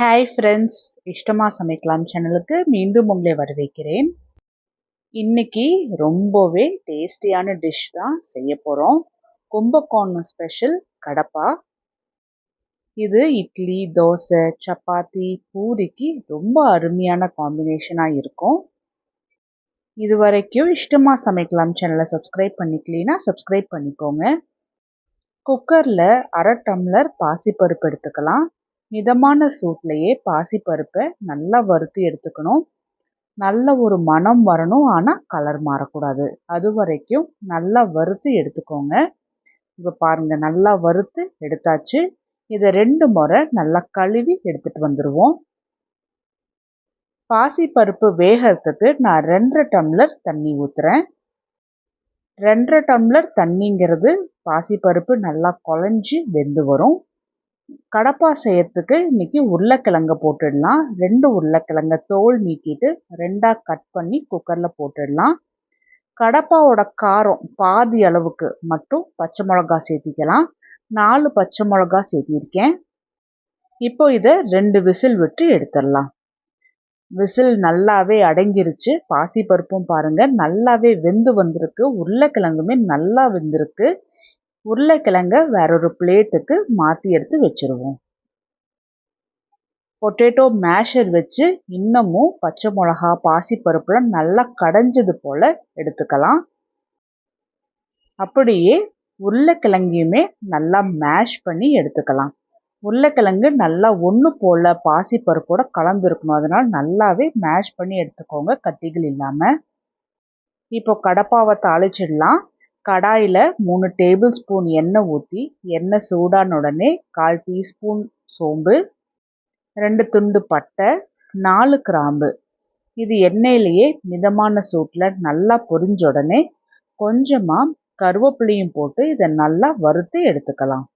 Hi friends இஷ்டமாக சமைக்கலாம் சேனலுக்கு மீண்டும் உங்களை வரவேற்கிறேன். இன்னைக்கு ரொம்பவே டேஸ்டியான டிஷ் தான் செய்ய போகிறோம் கும்பகோணம் ஸ்பெஷல் கடப்பா. இது இட்லி தோசை சப்பாத்தி பூரிக்கு ரொம்ப அருமையான காம்பினேஷனாக இருக்கும். இது வரைக்கும் இஷ்டமாக சமைக்கலாம் சேனலை சப்ஸ்கிரைப் பண்ணிக்கலனா சப்ஸ்கிரைப் பண்ணிக்கோங்க. குக்கரில் அரை டம்ளர் பாசிப்பருப்பு எடுத்துக்கலாம். மிதமான சூட்லேயே பாசிப்பருப்பை நல்லா வறுத்து எடுத்துக்கணும். நல்ல ஒரு மனம் வரணும் ஆனால் கலர் மாறக்கூடாது. அது வரைக்கும் நல்லா வறுத்து எடுத்துக்கோங்க. இப்போ பாருங்கள் நல்லா வறுத்து எடுத்தாச்சு. இதை ரெண்டு முறை நல்லா கழுவி எடுத்துகிட்டு வந்துடுவோம் பாசிப்பருப்பு வேகிறதுக்கு நான் ரெண்டரை டம்ளர் தண்ணி ஊற்றுறேன் ரெண்டரை டம்ளர் தண்ணிங்கிறது பாசிப்பருப்பு நல்லா குழஞ்சி வெந்து வரும். கடப்பா செய்யறதுக்கு இன்னைக்கு உருளைக்கிழங்க போட்டுடலாம். ரெண்டு உருளைக்கிழங்க தோல் நீக்கிட்டு ரெண்டாக கட் பண்ணி குக்கரில் போட்டுடலாம். கடப்பாவோட காரம் பாதி அளவுக்கு மட்டும் பச்சை மிளகா சேர்த்திக்கலாம். நாலு பச்சை மிளகா சேர்த்திருக்கேன். இப்போ இதை ரெண்டு விசில் விட்டு எடுத்துடலாம். விசில் நல்லாவே அடங்கிருச்சு. பாசிப்பருப்பும் பாருங்கள் நல்லாவே வெந்து வந்திருக்கு. உருளைக்கிழங்குமே நல்லா வெந்திருக்கு. உருளைக்கிழங்க வேறொரு பிளேட்டுக்கு மாற்றி எடுத்து வச்சுருவோம். பொட்டேட்டோ மேஷர் வச்சு இன்னமும் பச்சை மிளகா பாசிப்பருப்புலாம் நல்லா கடைஞ்சது போல் எடுத்துக்கலாம். அப்படியே உருளைக்கிழங்கையுமே நல்லா மேஷ் பண்ணி எடுத்துக்கலாம். உருளைக்கிழங்கு நல்லா ஒன்று போல் பாசிப்பருப்போட கலந்துருக்கணும். அதனால் நல்லாவே மேஷ் பண்ணி எடுத்துக்கோங்க கட்டிகள் இல்லாமல் இப்போ கடப்பாவை தாளிச்சிடலாம். கடாயில் மூணு டேபிள் ஸ்பூன் எண்ணெய் ஊற்றி எண்ணெய் சூடான உடனே கால் டீஸ்பூன் சோம்பு ரெண்டு துண்டு பட்டை நாலு கிராம்பு. இது எண்ணெயிலேயே மிதமான சூட்டில் நல்லா பொரிஞ்ச உடனே கொஞ்சமாக கருவேப்பிலையும் போட்டு இதை நல்லா வறுத்து எடுத்துக்கலாம்.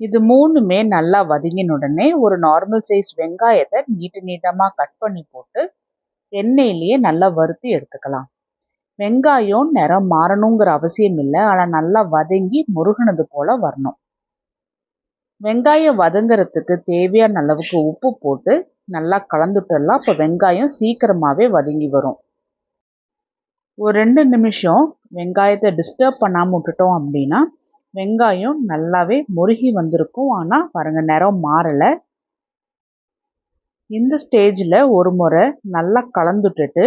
இது மூணுமே நல்லா வதங்கின உடனே ஒரு நார்மல் சைஸ் வெங்காயத்தை நீட்டு நீட்டமாக கட் பண்ணி போட்டு எண்ணெயிலேயே நல்லா வறுத்து எடுத்துக்கலாம். வெங்காயம் நிறம் மாறணுங்கிற அவசியம் இல்லை. ஆனால் நல்லா வதங்கி முருகினது போல் வரணும். வெங்காயம் வதங்கிறதுக்கு தேவையான அளவுக்கு உப்பு போட்டு நல்லா கலந்துட்டலாம். அப்போ வெங்காயம் சீக்கிரமாகவே வதங்கி வரும். ஒரு ரெண்டு நிமிஷம் வெங்காயத்தை டிஸ்டர்ப் பண்ணாமல் விட்டுட்டோம் அப்படின்னா வெங்காயம் நல்லாவே முருகி வந்திருக்கும். ஆனால் பாருங்க நிறம் மாறலை. இந்த ஸ்டேஜில் ஒரு முறை நல்லா கலந்துட்டுட்டு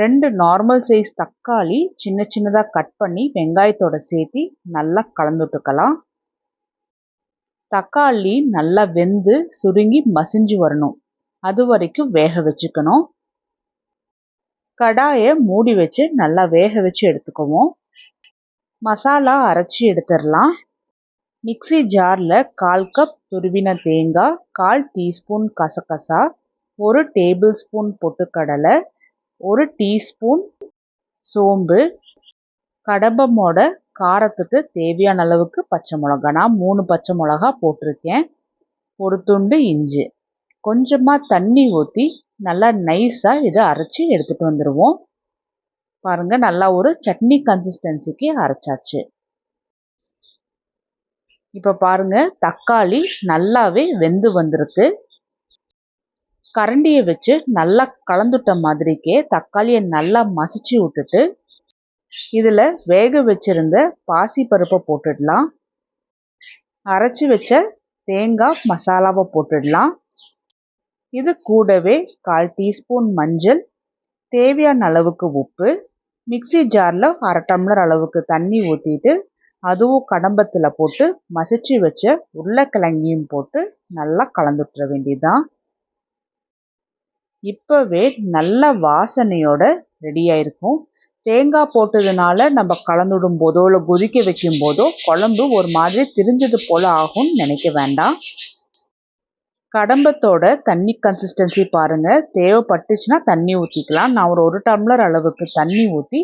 ரெண்டு நார்மல் சைஸ் தக்காளி சின்ன சின்னதாக கட் பண்ணி வெங்காயத்தோட சேர்த்தி நல்லா கலந்துட்டுக்கலாம். தக்காளி நல்லா வெந்து சுருங்கி மசிஞ்சு வரணும். அது வரைக்கும் வேக வச்சுக்கணும். கடாயை மூடி வச்சு நல்லா வேக வச்சு எடுத்துக்குவோம். மசாலா அரைச்சி எடுத்துடலாம். மிக்சி ஜாரில் கால் கப் துருவின தேங்காய் கால் டீஸ்பூன் கசகசா ஒரு டேபிள் ஸ்பூன் பொட்டுக்கடலை ஒரு டீஸ்பூன் சோம்பு கடம்பமோட காரத்துக்கு தேவையான அளவுக்கு பச்சை மிளகா. நான் மூணு பச்சை மிளகா போட்டிருக்கேன். ஒரு துண்டு இஞ்சி. கொஞ்சமாக தண்ணி ஊற்றி நல்லா நைஸாக இதை அரைச்சி எடுத்துகிட்டு வந்துடுவோம் பாருங்கள் நல்லா ஒரு சட்னி கன்சிஸ்டன்சிக்கு அரைச்சாச்சு. இப்போ பாருங்கள் தக்காளி நல்லாவே வெந்து வந்திருக்கு. கரண்டியை வச்சு நல்லா கலந்துட்ட மாதிரிக்கே தக்காளியை நல்லா மசிச்சு விட்டுட்டு இதில் வேக வச்சிருந்த பாசி பருப்பை போட்டுடலாம். அரைச்சி வச்ச தேங்காய் மசாலாவை போட்டுடலாம். இது கூடவே கால் டீஸ்பூன் மஞ்சள் தேவையான அளவுக்கு உப்பு மிக்சி ஜாரில் அரை டம்ளர் அளவுக்கு தண்ணி ஊற்றிட்டு அதுவும் கடம்பத்தில் போட்டு மசிச்சு வச்ச உருளைக்கிழங்கையும் போட்டு நல்லா கலந்துட்டுற வேண்டியதுதான். இப்போவே நல்ல வாசனையோட ரெடி ஆயிருக்கும். தேங்காய் போட்டதுனால நம்ம கலந்துடும் போதோ இல்லை கொதிக்க வைக்கும் போதோ குழம்பு ஒரு மாதிரி திரிஞ்சது போல் ஆகும்னு நினைக்க வேண்டாம். கடம்பத்தோட தண்ணி கன்சிஸ்டன்சி பாருங்கள் தேவைப்பட்டுச்சுன்னா தண்ணி ஊற்றிக்கலாம் நான் ஒரு ஒரு டம்ளர் அளவுக்கு தண்ணி ஊற்றி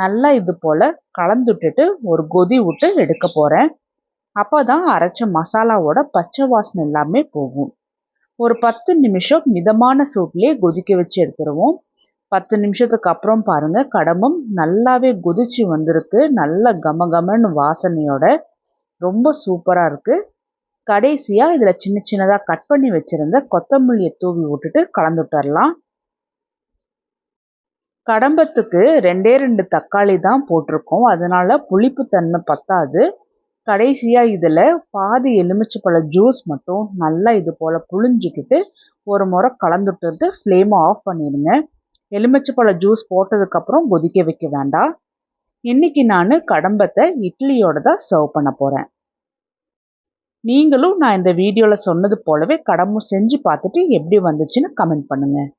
நல்லா இது போல் கலந்துட்டுட்டு ஒரு கொதி விட்டு எடுக்க போகிறேன் அப்போ தான் அரைச்ச மசாலாவோட பச்சை வாசனை எல்லாமே போகும். ஒரு பத்து நிமிஷம் மிதமான சூட்லேயே கொதிக்க வச்சு எடுத்துருவோம். பத்து நிமிஷத்துக்கு அப்புறம் பாருங்கள் கடம்பம் நல்லாவே கொதிச்சு வந்திருக்கு. நல்ல கம கமன்னு வாசனையோட. ரொம்ப சூப்பராக இருக்குது கடைசியாக இதில் சின்ன சின்னதாக கட் பண்ணி வச்சுருந்த கொத்தமல்லியை தூவி விட்டுட்டு கலந்து விட்டுறலாம் கடம்பத்துக்கு ரெண்டே ரெண்டு தக்காளி தான் போட்டிருக்கோம். அதனால புளிப்புத்தன்மை பத்தாது. கடைசியாக இதில் பாதி எலுமிச்சைப்பழ ஜூஸ் மட்டும் நல்லா இது போல் புழிஞ்சிக்கிட்டு ஒரு முறை கலந்துட்டு ஃப்ளேமை ஆஃப் பண்ணிடுங்க. எலுமிச்சைப்பழ ஜூஸ் போட்டதுக்கப்புறம் கொதிக்க வைக்க வேண்டாம். இன்னைக்கு நான் கடம்பத்தை இட்லியோட தான் சர்வ் பண்ண போகிறேன் நீங்களும் நான் இந்த வீடியோவில் சொன்னது போலவே கடம்பும் செஞ்சு பார்த்துட்டு எப்படி வந்துச்சுன்னு கமெண்ட் பண்ணுங்கள்